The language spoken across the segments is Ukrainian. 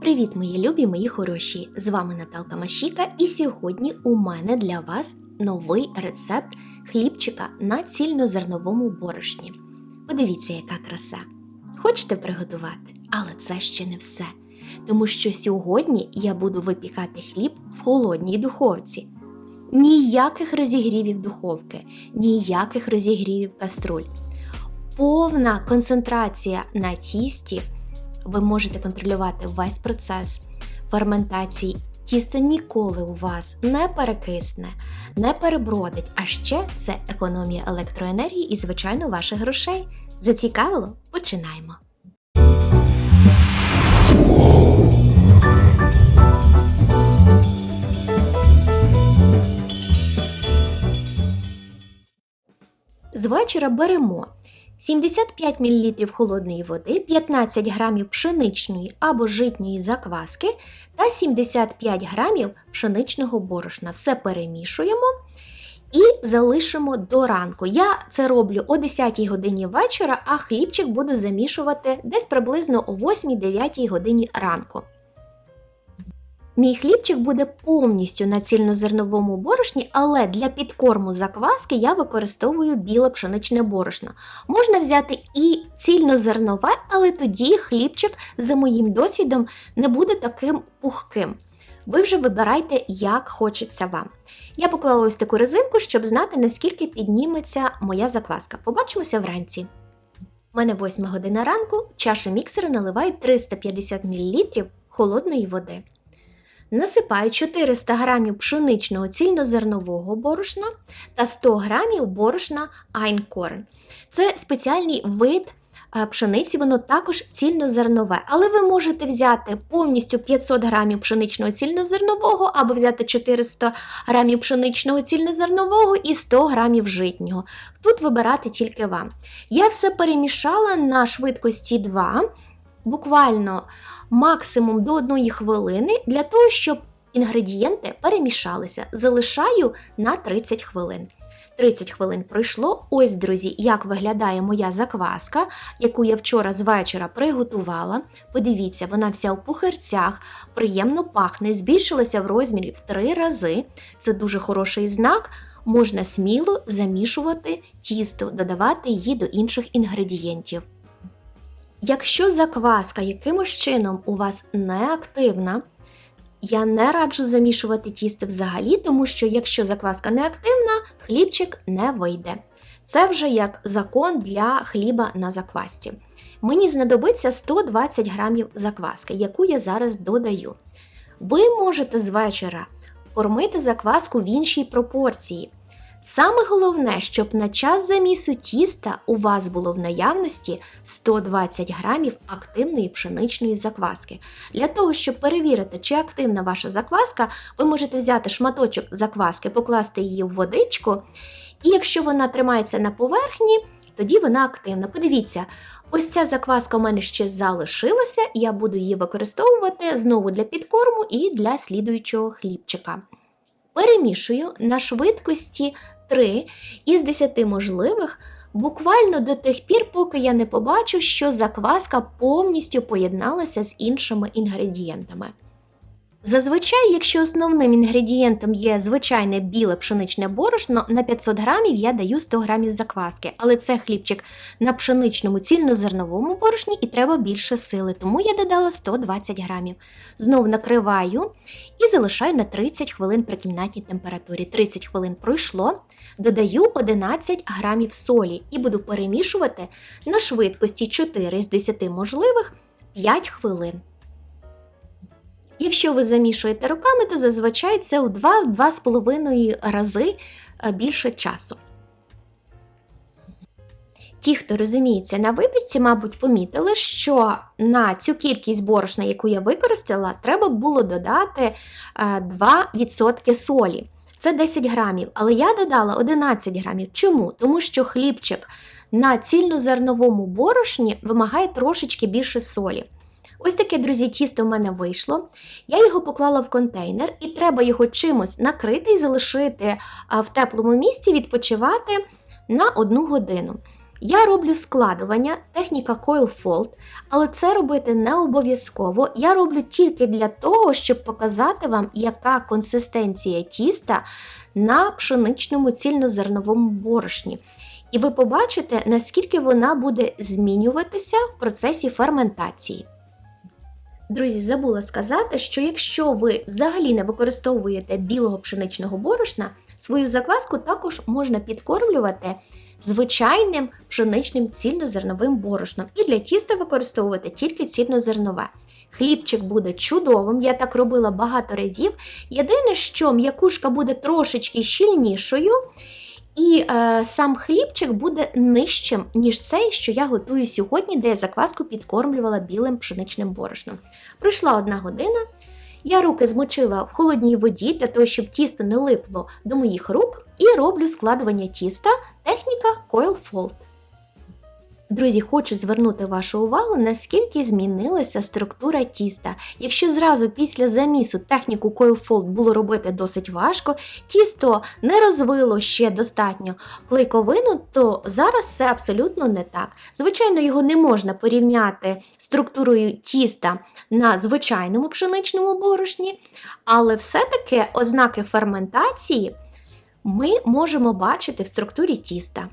Привіт, мої любі, мої хороші! З вами Наталка Машіка, і сьогодні у мене для вас новий рецепт хлібчика на цільнозерновому борошні. Подивіться, яка краса! Хочете приготувати? Але це ще не все. Тому що сьогодні я буду випікати хліб в холодній духовці. Ніяких розігрівів духовки, ніяких розігрівів каструль. Повна концентрація на тісті ви можете контролювати весь процес ферментації. Тісто ніколи у вас не перекисне, не перебродить, а ще це економія електроенергії і, звичайно, ваших грошей. Зацікавило? Починаємо. З вечора беремо 75 мл холодної води, 15 г пшеничної або житньої закваски та 75 г пшеничного борошна. Все перемішуємо і залишимо до ранку. Я це роблю о 10 годині вечора, а хлібчик буду замішувати десь приблизно о 8-9 годині ранку. Мій хлібчик буде повністю на цільнозерновому борошні, але для підкорму закваски я використовую біле пшеничне борошно. Можна взяти і цільнозернове, але тоді хлібчик, за моїм досвідом, не буде таким пухким. Ви вже вибирайте, як хочеться вам. Я поклала ось таку резинку, щоб знати, наскільки підніметься моя закваска. Побачимося вранці. У мене 8 година ранку, чашу міксера наливаю 350 мл холодної води. Насипаю 400 г пшеничного цільнозернового борошна та 100 г борошна Einkorn. Це спеціальний вид пшениці, воно також цільнозернове. Але ви можете взяти повністю 500 г пшеничного цільнозернового або взяти 400 г пшеничного цільнозернового і 100 г житнього. Тут вибирати тільки вам. Я все перемішала на швидкості 2 буквально максимум до 1 хвилини для того, щоб інгредієнти перемішалися. Залишаю на 30 хвилин. 30 хвилин пройшло. Ось, друзі, як виглядає моя закваска, яку я вчора з вечора приготувала. Подивіться, вона вся у пухирцях, приємно пахне, збільшилася в розмірі в 3 рази. Це дуже хороший знак. Можна сміло замішувати тісто, додавати її до інших інгредієнтів. Якщо закваска якимось чином у вас не активна, я не раджу замішувати тісто взагалі, тому що якщо закваска не активна, хлібчик не вийде. Це вже як закон для хліба на заквасці. Мені знадобиться 120 грамів закваски, яку я зараз додаю. Ви можете з вечора кормити закваску в іншій пропорції. Саме головне, щоб на час замісу тіста у вас було в наявності 120 грамів активної пшеничної закваски. Для того, щоб перевірити, чи активна ваша закваска, ви можете взяти шматочок закваски, покласти її в водичку, і якщо вона тримається на поверхні, тоді вона активна. Подивіться, ось ця закваска у мене ще залишилася, я буду її використовувати знову для підкорму і для слідуючого хлібчика. Перемішую на швидкості 3 із 10 можливих, буквально до тих пір, поки я не побачу, що закваска повністю поєдналася з іншими інгредієнтами. Зазвичай, якщо основним інгредієнтом є звичайне біле пшеничне борошно, на 500 грамів я даю 100 грамів закваски, але це хлібчик на пшеничному цільнозерновому борошні і треба більше сили, тому я додала 120 грамів. Знову накриваю і залишаю на 30 хвилин при кімнатній температурі. 30 хвилин пройшло, додаю 11 грамів солі і буду перемішувати на швидкості 4 з 10 можливих 5 хвилин. Якщо ви замішуєте руками, то зазвичай це у 2-2,5 рази більше часу. Ті, хто розуміється на вибірці, мабуть, помітили, що на цю кількість борошна, яку я використала, треба було додати 2% солі. Це 10 грамів, але я додала 11 грамів. Чому? Тому що хлібчик на цільнозерновому борошні вимагає трошечки більше солі. Ось таке, друзі, тісто в мене вийшло. Я його поклала в контейнер, і треба його чимось накрити і залишити в теплому місці, відпочивати на одну годину. Я роблю складування, техніка Coil Fold, але це робити не обов'язково. Я роблю тільки для того, щоб показати вам, яка консистенція тіста на пшеничному цільнозерновому борошні. І ви побачите, наскільки вона буде змінюватися в процесі ферментації. Друзі, забула сказати, що якщо ви взагалі не використовуєте білого пшеничного борошна, свою закваску також можна підкормлювати звичайним пшеничним цільнозерновим борошном. І для тіста використовувати тільки цільнозернове. Хлібчик буде чудовим, я так робила багато разів. Єдине, що м'якушка буде трошечки щільнішою, і е, сам хлібчик буде нижчим, ніж цей, що я готую сьогодні, де я закваску підкормлювала білим пшеничним борошном. Пройшла одна година. Я руки змочила в холодній воді для того, щоб тісто не липло до моїх рук, і роблю складування тіста техніка Coil Fold. Друзі, хочу звернути вашу увагу, наскільки змінилася структура тіста. Якщо зразу після замісу техніку Fold було робити досить важко, тісто не розвило ще достатньо клейковину, то зараз це абсолютно не так. Звичайно, його не можна порівняти структурою тіста на звичайному пшеничному борошні, але все-таки ознаки ферментації ми можемо бачити в структурі тіста.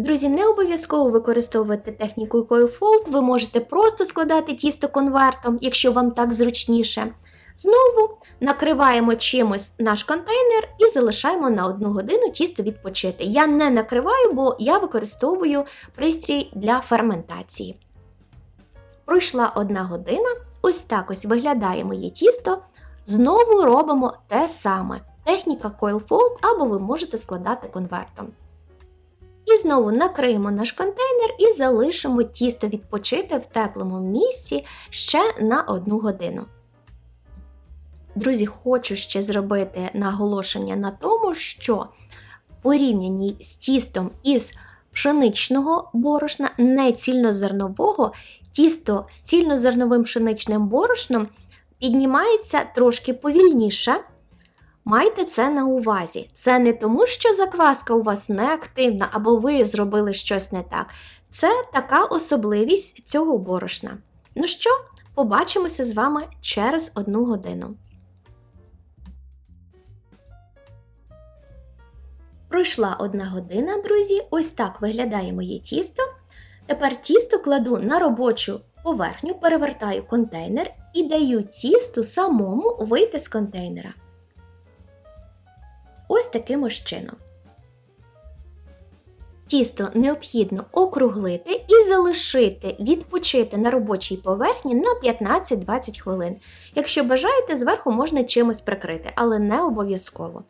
Друзі, не обов'язково використовувати техніку Fold, ви можете просто складати тісто конвертом, якщо вам так зручніше. Знову накриваємо чимось наш контейнер і залишаємо на одну годину тісто відпочити. Я не накриваю, бо я використовую пристрій для ферментації. Пройшла одна година, ось так ось виглядає моє тісто. Знову робимо те саме. Техніка Coil Fold або ви можете складати конвертом. І знову накриємо наш контейнер і залишимо тісто відпочити в теплому місці ще на одну годину. Друзі, хочу ще зробити наголошення на тому, що порівнянні з тістом із пшеничного борошна, не цільнозернового, тісто з цільнозерновим пшеничним борошном піднімається трошки повільніше. Майте це на увазі. Це не тому, що закваска у вас не активна або ви зробили щось не так. Це така особливість цього борошна. Ну що, побачимося з вами через одну годину. Пройшла одна година, друзі. Ось так виглядає моє тісто. Тепер тісто кладу на робочу поверхню, перевертаю контейнер і даю тісту самому вийти з контейнера ось таким ось чином. Тісто необхідно округлити і залишити відпочити на робочій поверхні на 15-20 хвилин. Якщо бажаєте, зверху можна чимось прикрити, але не обов'язково.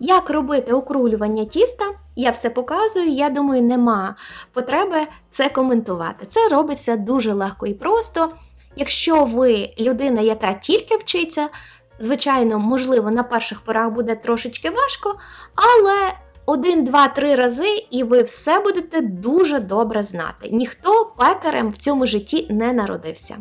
Як робити округлювання тіста, я все показую, я думаю, нема потреби це коментувати. Це робиться дуже легко і просто. Якщо ви людина, яка тільки вчиться, Звичайно, можливо, на перших порах буде трошечки важко, але один, два, три рази, і ви все будете дуже добре знати. Ніхто пекарем в цьому житті не народився.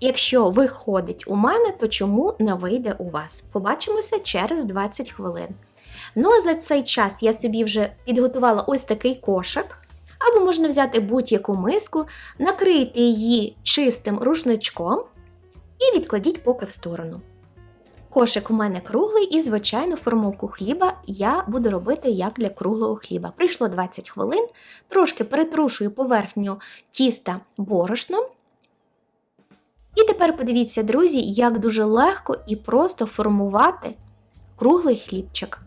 Якщо виходить у мене, то чому не вийде у вас? Побачимося через 20 хвилин. Ну а за цей час я собі вже підготувала ось такий кошик. Або можна взяти будь-яку миску, накрити її чистим рушничком і відкладіть поки в сторону. Кошик у мене круглий і, звичайно, формовку хліба я буду робити як для круглого хліба. Прийшло 20 хвилин, трошки перетрушую поверхню тіста борошном. І тепер подивіться, друзі, як дуже легко і просто формувати круглий хлібчик.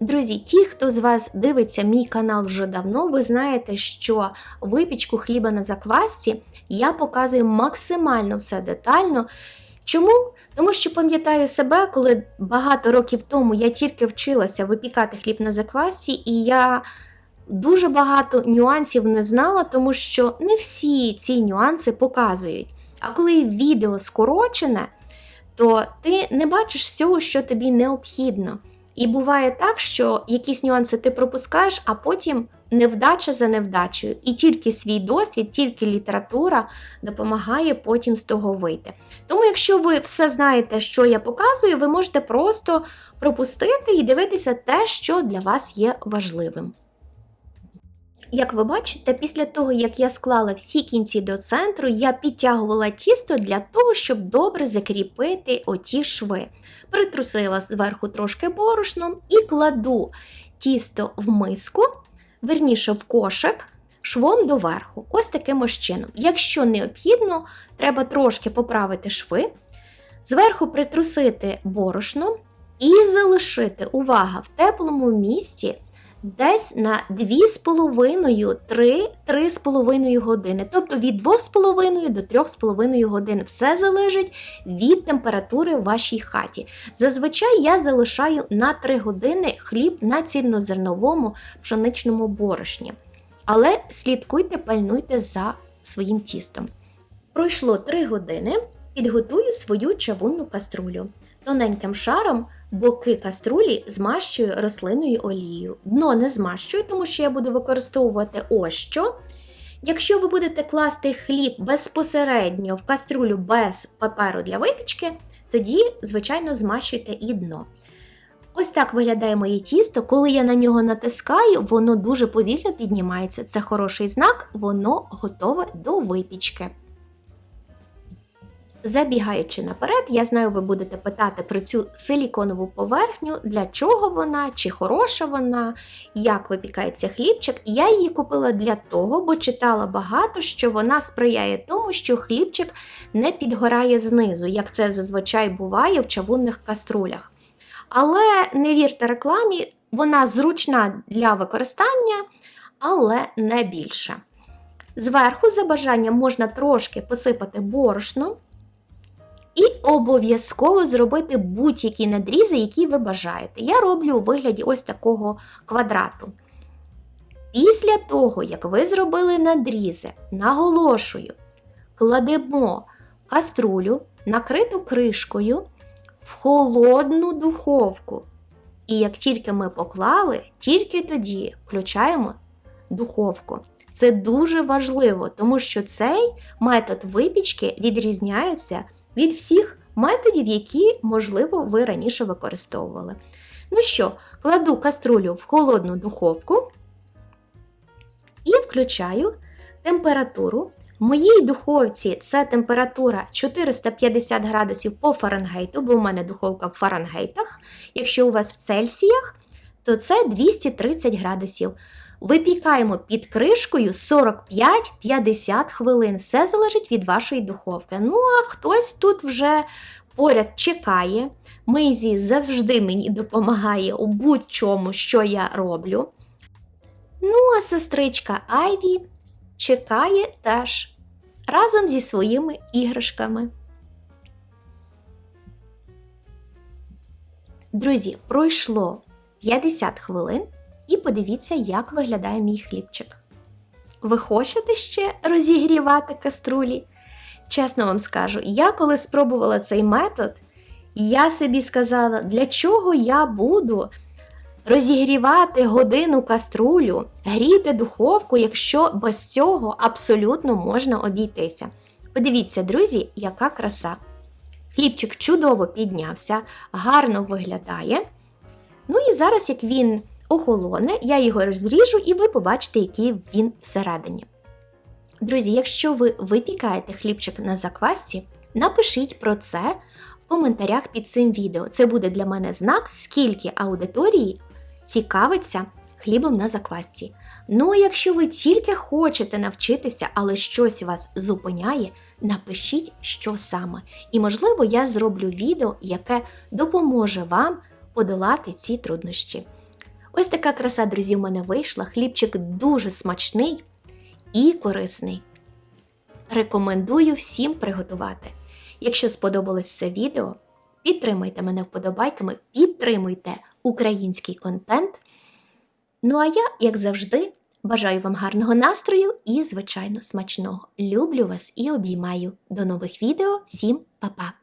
Друзі, ті, хто з вас дивиться мій канал вже давно, ви знаєте, що випічку хліба на заквасці я показую максимально все детально. Чому? Тому що пам'ятаю себе, коли багато років тому я тільки вчилася випікати хліб на заквасці, і я дуже багато нюансів не знала, тому що не всі ці нюанси показують. А коли відео скорочене, то ти не бачиш всього, що тобі необхідно. І буває так, що якісь нюанси ти пропускаєш, а потім невдача за невдачею. І тільки свій досвід, тільки література допомагає потім з того вийти. Тому, якщо ви все знаєте, що я показую, ви можете просто пропустити і дивитися те, що для вас є важливим. Як ви бачите, після того, як я склала всі кінці до центру, я підтягувала тісто для того, щоб добре закріпити оті шви. Притрусила зверху трошки борошном і кладу тісто в миску, верніше в кошик, швом доверху. Ось таким ось чином. Якщо необхідно, треба трошки поправити шви, зверху притрусити борошно і залишити, увага, в теплому місці десь на 2,5-3-3,5 години. Тобто від 2,5 до 3,5 годин. Все залежить від температури в вашій хаті. Зазвичай я залишаю на 3 години хліб на цільнозерновому пшеничному борошні. Але слідкуйте, пальнуйте за своїм тістом. Пройшло 3 години, підготую свою чавунну каструлю. Тоненьким шаром боки каструлі змащую рослинною олією. Дно не змащую, тому що я буду використовувати ось що. Якщо ви будете класти хліб безпосередньо в каструлю без паперу для випічки, тоді, звичайно, змащуйте і дно. Ось так виглядає моє тісто. Коли я на нього натискаю, воно дуже повільно піднімається. Це хороший знак, воно готове до випічки. Забігаючи наперед, я знаю, ви будете питати про цю силіконову поверхню, для чого вона, чи хороша вона, як випікається хлібчик. Я її купила для того, бо читала багато, що вона сприяє тому, що хлібчик не підгорає знизу, як це зазвичай буває в чавунних каструлях. Але не вірте рекламі, вона зручна для використання, але не більше. Зверху, за бажанням, можна трошки посипати борошном. І обов'язково зробити будь-які надрізи, які ви бажаєте. Я роблю у вигляді ось такого квадрату. Після того, як ви зробили надрізи, наголошую, кладемо каструлю, накриту кришкою в холодну духовку. І як тільки ми поклали, тільки тоді включаємо духовку. Це дуже важливо, тому що цей метод випічки відрізняється від всіх методів, які, можливо, ви раніше використовували. Ну що, кладу каструлю в холодну духовку і включаю температуру. В моїй духовці це температура 450 градусів по Фаренгейту, бо у мене духовка в Фаренгейтах. Якщо у вас в Цельсіях, то це 230 градусів. Випікаємо під кришкою 45-50 хвилин. Все залежить від вашої духовки. Ну, а хтось тут вже поряд чекає. Мейзі завжди мені допомагає у будь-чому, що я роблю. Ну, а сестричка Айві чекає теж разом зі своїми іграшками. Друзі, пройшло 50 хвилин. І подивіться, як виглядає мій хлібчик. Ви хочете ще розігрівати каструлі? Чесно вам скажу, я коли спробувала цей метод, я собі сказала, для чого я буду розігрівати годину каструлю, гріти духовку, якщо без цього абсолютно можна обійтися. Подивіться, друзі, яка краса. Хлібчик чудово піднявся, гарно виглядає. Ну і зараз, як він охолоне, я його розріжу, і ви побачите, який він всередині. Друзі, якщо ви випікаєте хлібчик на заквасці, напишіть про це в коментарях під цим відео. Це буде для мене знак, скільки аудиторії цікавиться хлібом на заквасці. Ну а якщо ви тільки хочете навчитися, але щось вас зупиняє, напишіть, що саме. І, можливо, я зроблю відео, яке допоможе вам подолати ці труднощі. Ось така краса, друзі, у мене вийшла. Хлібчик дуже смачний і корисний. Рекомендую всім приготувати. Якщо сподобалось це відео, підтримайте мене вподобайками, підтримуйте український контент. Ну а я, як завжди, бажаю вам гарного настрою і, звичайно, смачного. Люблю вас і обіймаю. До нових відео. Всім па-па!